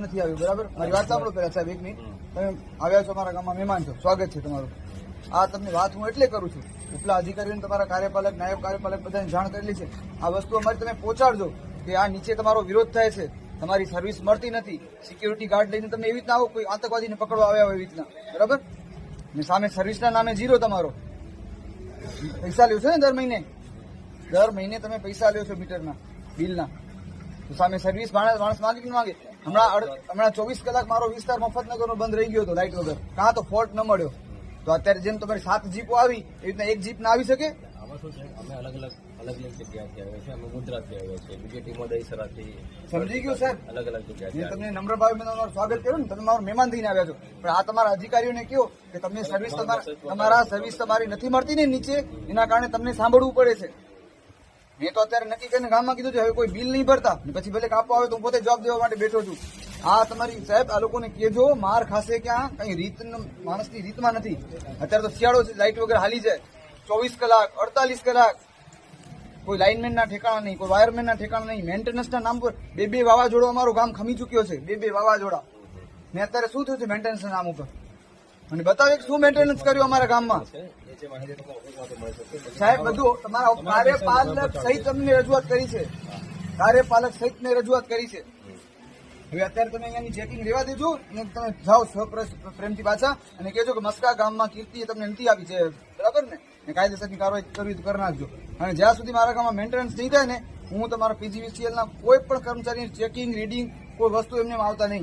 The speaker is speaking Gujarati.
નથી આવ્યું, બરાબર? મારી વાત સાંભળો પેલા સાહેબ, એક તમે આવ્યા છો અમારા ગામમાં, મહેમાન છો. સ્વાગત છે તમારું. આ તમને વાત હું એટલે કરું છું, ઉપલા અધિકારીઓને તમારા કાર્યપાલક, નાયબ કાર્યપાલક બધાને જાણ કરેલી છે. આ વસ્તુ અમારી તમે પહોંચાડજો, કે આ નીચે તમારો વિરોધ થાય છે. તમારી સર્વિસ મળતી નથી. સિક્યુરિટી ગાર્ડ લઈને તમે એવી રીતના આવો, કોઈ આતંકવાદીને પકડવા આવ્યા હોય એવી રીતના. બરાબર? ને સામે સર્વિસના નામે જીરો તમારો. પૈસા લ્યો છો ને દર મહિને? દર મહિને તમે પૈસા લ્યો છો મીટરના, બિલના. તો સામે સર્વિસ માણસ માણસ માંગે કે ન માંગે. હમણાં હમણાં ચોવીસ કલાક મારો વિસ્તાર મફતનગરનો બંધ રહી ગયો હતો લાઇટ વગર. કાં તો ફોલ્ટ ન મળ્યો. તો અત્યારે જેમ તમારી સાત જીપો આવી એવી રીતના એક જીપ ના આવી શકે? આમાં શું છે? અમે અલગ અલગ અલગ અલગ જગ્યાથી આવ્યા છીએ અમે ગુજરાતથી આવ્યા છીએ. બીજી ટીમો દહીસરાથી સમજી ગયો સાહેબ? અલગ અલગ જગ્યાથી તમને નમ્ર ભાવે મેં તમારું સ્વાગત કર્યું ને તમે મારો મહેમાન થઈને આવ્યા છો. પણ આ તમારા અધિકારીઓને કહો કે તમને સર્વિસ તમારા તમારા સર્વિસ તમારી નથી મળતી ને નીચે એના કારણે તમને સાંભળવું પડે છે. મેં તો અત્યારે નક્કી કરીને ગામમાં કીધું છે, હવે કોઈ બિલ નહીં ભરતા. પછી ભલે કાપવા આવે તો હું પોતે જવાબ દેવા માટે બેઠો છું. આ તમારી સાહેબ, આ લોકોને કહેજો, માર ખાશે ક્યાં? કઈ રીત માણસની રીતમાં નથી. અત્યારે તો શિયાળો છે લાઇટ વગર હાલી જાય ચોવીસ કલાક, અડતાલીસ કલાક. કોઈ લાઇનમેન ના ઠેકાણા નહીં, કોઈ વાયરમેન ના ઠેકાણા નહીં. મેન્ટેનન્સ ના નામ પર બે બે વાવાઝોડો અમારું ગામ ખમી ચૂક્યો છે. બે બે વાવાઝોડા. ને અત્યારે શું થયું છે મેન્ટેનન્સના નામ ઉપર? અને બતાવે શું મેન્ટેનન્સ કર્યું અમારા ગામમાં? સાહેબ, બધું તમારા કાર્યપાલક સહિત અમને રજૂઆત કરી છે. કાર્યપાલક સહિત ને રજૂઆત કરી છે. હવે અત્યારે તમે અહીંયાની ચેકિંગ લેવા દેજો અને તમે જાઓ સ્વપ્રસ- પ્રેમથી પાછા અને કહેજો કે મસ્કા ગામમાં કીર્તિએ તમને નથી આપી છે. બરાબર ને? ને કાયદેસરની કાર્યવાહી કરવી કરી નાખજો. અને જ્યાં સુધી મારા ગામમાં મેન્ટેનન્સ નહીં થાય ને, હું તમારા પીજીવીસીએલના કોઈ પણ કર્મચારી ચેકિંગ રીડિંગ કોઈ વસ્તુ એમને આવતા નહીં.